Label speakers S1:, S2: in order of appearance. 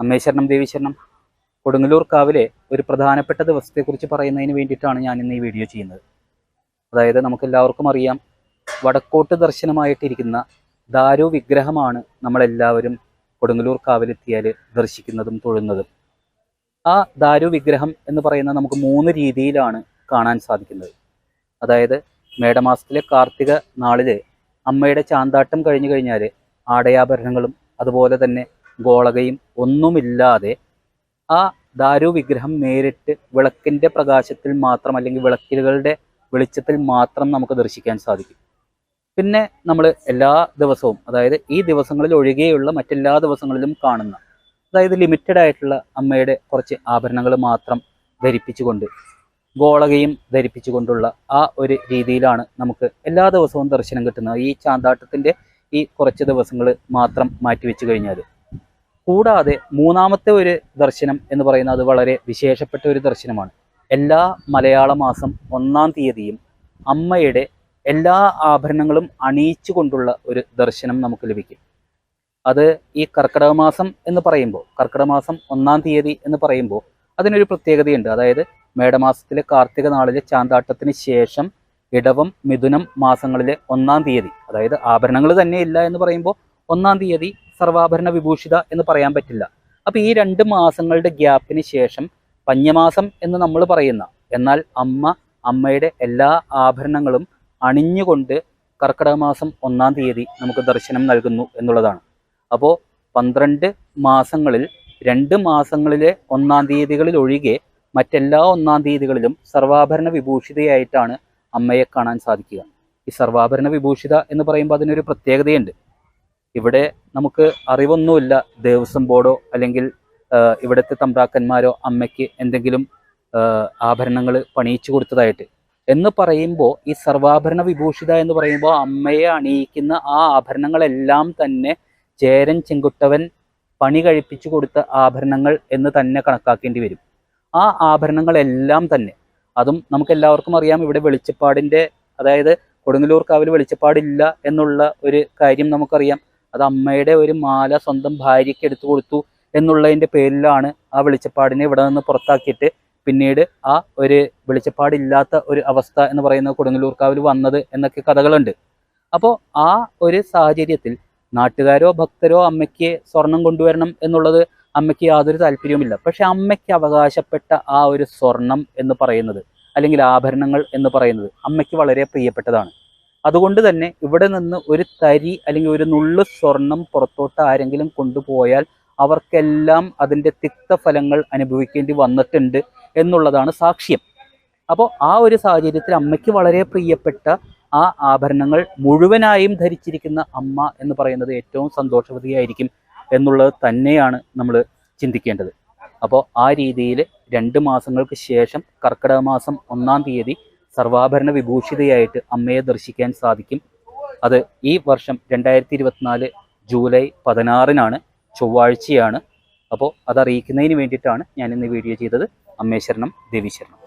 S1: അമ്മേശ്വരണം ദേവീശ്വരണം കൊടുങ്ങല്ലൂർ കാവിലെ ഒരു പ്രധാനപ്പെട്ട ദിവസത്തെക്കുറിച്ച് പറയുന്നതിന് വേണ്ടിയിട്ടാണ് ഞാൻ ഇന്ന് ഈ വീഡിയോ ചെയ്യുന്നത്. അതായത് നമുക്കെല്ലാവർക്കും അറിയാം വടക്കോട്ട് ദർശനമായിട്ടിരിക്കുന്ന ദാരു വിഗ്രഹമാണ് നമ്മളെല്ലാവരും കൊടുങ്ങല്ലൂർ കാവിലെത്തിയാൽ ദർശിക്കുന്നതും തൊഴുന്നതും. ആ ദാരു വിഗ്രഹം എന്ന് പറയുന്നത് നമുക്ക് മൂന്ന് രീതിയിലാണ് കാണാൻ സാധിക്കുന്നത്. അതായത് മേടമാസത്തിലെ കാർത്തിക നാളിൽ അമ്മയുടെ ചാന്താട്ടം കഴിഞ്ഞു കഴിഞ്ഞാൽ ആടയാഭരണങ്ങളും അതുപോലെ തന്നെ ഗോളകയും ഒന്നുമില്ലാതെ ആ ദാരു വിഗ്രഹം നേരിട്ട് വിളക്കിന്റെ പ്രകാശത്തിൽ മാത്രം അല്ലെങ്കിൽ വിളക്കിലുകളുടെ വെളിച്ചത്തിൽ മാത്രം നമുക്ക് ദർശിക്കാൻ സാധിക്കും. പിന്നെ നമ്മൾ എല്ലാ ദിവസവും അതായത് ഈ ദിവസങ്ങളിൽ ഒഴികെയുള്ള മറ്റെല്ലാ ദിവസങ്ങളിലും കാണുന്ന അതായത് ലിമിറ്റഡ് ആയിട്ടുള്ള അമ്മയുടെ കുറച്ച് ആഭരണങ്ങൾ മാത്രം ധരിപ്പിച്ചുകൊണ്ട് ഗോളകയും ധരിപ്പിച്ചുകൊണ്ടുള്ള ആ ഒരു രീതിയിലാണ് നമുക്ക് എല്ലാ ദിവസവും ദർശനം കിട്ടുന്നത്. ഈ ചാന്താട്ടത്തിന്റെ ഈ കുറച്ച് ദിവസങ്ങൾ മാത്രം മാറ്റിവെച്ച് കഴിഞ്ഞാൽ കൂടാതെ മൂന്നാമത്തെ ഒരു ദർശനം എന്ന് പറയുന്നത് വളരെ വിശേഷപ്പെട്ട ഒരു ദർശനമാണ്. എല്ലാ മലയാള മാസം ഒന്നാം തീയതിയും അമ്മയുടെ എല്ലാ ആഭരണങ്ങളും അണിയിച്ചു കൊണ്ടുള്ള ഒരു ദർശനം നമുക്ക് ലഭിക്കും. അത് ഈ കർക്കിടക മാസം എന്ന് പറയുമ്പോൾ കർക്കിടക മാസം ഒന്നാം തീയതി എന്ന് പറയുമ്പോൾ അതിനൊരു പ്രത്യേകതയുണ്ട്. അതായത് മേടമാസത്തിലെ കാർത്തിക നാളിലെ ചാന്താട്ടത്തിന് ശേഷം ഇടവം മിഥുനം മാസങ്ങളിലെ ഒന്നാം തീയതി അതായത് ആഭരണങ്ങൾ തന്നെ ഇല്ല എന്ന് പറയുമ്പോൾ ഒന്നാം തീയതി സർവാഭരണ വിഭൂഷിത എന്ന് പറയാൻ പറ്റില്ല. അപ്പൊ ഈ രണ്ട് മാസങ്ങളുടെ ഗ്യാപ്പിന് ശേഷം പഞ്ഞമാസം എന്ന് നമ്മൾ പറയുന്ന എന്നാൽ അമ്മ അമ്മയുടെ എല്ലാ ആഭരണങ്ങളും അണിഞ്ഞുകൊണ്ട് കർക്കിടക മാസം ഒന്നാം തീയതി നമുക്ക് ദർശനം നൽകുന്നു എന്നുള്ളതാണ്. അപ്പോൾ പന്ത്രണ്ട് മാസങ്ങളിൽ രണ്ട് മാസങ്ങളിലെ ഒന്നാം തീയതികളിൽ ഒഴികെ മറ്റെല്ലാ ഒന്നാം തീയതികളിലും സർവാഭരണ വിഭൂഷിതയായിട്ടാണ് അമ്മയെ കാണാൻ സാധിക്കുക. ഈ സർവാഭരണ വിഭൂഷിത എന്ന് പറയുമ്പോൾ അതിനൊരു പ്രത്യേകതയുണ്ട്. ഇവിടെ നമുക്ക് അറിവൊന്നുമില്ല ദേവസ്വം ബോർഡോ അല്ലെങ്കിൽ ഇവിടുത്തെ തമ്പ്രാക്കന്മാരോ അമ്മയ്ക്ക് എന്തെങ്കിലും ആഭരണങ്ങൾ പണിയിച്ചു കൊടുത്തതായിട്ട്. എന്ന് പറയുമ്പോൾ ഈ സർവാഭരണ വിഭൂഷിത എന്ന് പറയുമ്പോൾ അമ്മയെ അണിയിക്കുന്ന ആ ആഭരണങ്ങളെല്ലാം തന്നെ ചേരൻ ചെങ്കുട്ടവൻ പണി കഴിപ്പിച്ചു കൊടുത്ത ആഭരണങ്ങൾ എന്ന് തന്നെ കണക്കാക്കേണ്ടി വരും. ആ ആഭരണങ്ങളെല്ലാം തന്നെ. അതും നമുക്ക് എല്ലാവർക്കും അറിയാം ഇവിടെ വെളിച്ചപ്പാടിന്റെ അതായത് കൊടുങ്ങല്ലൂർ കാവിൽ വെളിച്ചപ്പാടില്ല എന്നുള്ള ഒരു കാര്യം നമുക്കറിയാം. അത് അമ്മയുടെ ഒരു മാല സ്വന്തം ഭാര്യയ്ക്ക് എടുത്തു കൊടുത്തു എന്നുള്ളതിന്റെ പേരിലാണ് ആ വെളിച്ചപ്പാടിനെ ഇവിടെ നിന്ന് പുറത്താക്കിയിട്ട് പിന്നീട് ആ ഒരു വെളിച്ചപ്പാടില്ലാത്ത ഒരു അവസ്ഥ എന്ന് പറയുന്ന കൊടുങ്ങല്ലൂർക്കാവിൽ വന്നത് എന്നൊക്കെ കഥകളുണ്ട്. അപ്പോൾ ആ ഒരു സാഹചര്യത്തിൽ നാട്ടുകാരോ ഭക്തരോ അമ്മയ്ക്ക് സ്വർണം കൊണ്ടുവരണം എന്നുള്ളത് അമ്മയ്ക്ക് യാതൊരു താല്പര്യവുമില്ല. പക്ഷെ അമ്മയ്ക്ക് അവകാശപ്പെട്ട ആ ഒരു സ്വർണം എന്ന് പറയുന്നത് അല്ലെങ്കിൽ ആഭരണങ്ങൾ എന്ന് പറയുന്നത് അമ്മയ്ക്ക് വളരെ പ്രിയപ്പെട്ടതാണ്. അതുകൊണ്ട് തന്നെ ഇവിടെ നിന്ന് ഒരു തരി അല്ലെങ്കിൽ ഒരു നുള്ളു സ്വർണം പുറത്തോട്ട് ആരെങ്കിലും കൊണ്ടുപോയാൽ അവർക്കെല്ലാം അതിന്റെ തിക്തഫലങ്ങൾ അനുഭവിക്കേണ്ടി വന്നിട്ടുണ്ട് എന്നുള്ളതാണ് സാക്ഷ്യം. അപ്പോൾ ആ ഒരു സാഹചര്യത്തിൽ അമ്മയ്ക്ക് വളരെ പ്രിയപ്പെട്ട ആ ആഭരണങ്ങൾ മുഴുവനായും ധരിച്ചിരിക്കുന്ന അമ്മ എന്ന് പറയുന്നത് ഏറ്റവും സന്തോഷവതിയായിരിക്കും എന്നുള്ളത് തന്നെയാണ് നമ്മൾ ചിന്തിക്കേണ്ടത്. അപ്പോൾ ആ രീതിയിൽ രണ്ട് മാസങ്ങൾക്ക് ശേഷം കർക്കിടക മാസം ഒന്നാം തീയതി സർവാഭരണ വിഭൂഷിതയായിട്ട് അമ്മയെ ദർശിക്കാൻ സാധിക്കും. അത് ഈ വർഷം രണ്ടായിരത്തി ഇരുപത്തിനാല് ജൂലൈ പതിനാറിനാണ് ചൊവ്വാഴ്ചയാണ്. അപ്പോൾ അതറിയിക്കുന്നതിന് വേണ്ടിയിട്ടാണ് ഞാൻ ഇന്ന് വീഡിയോ ചെയ്തത്. അമ്മേശ്വരണം ദേവീശ്വരണം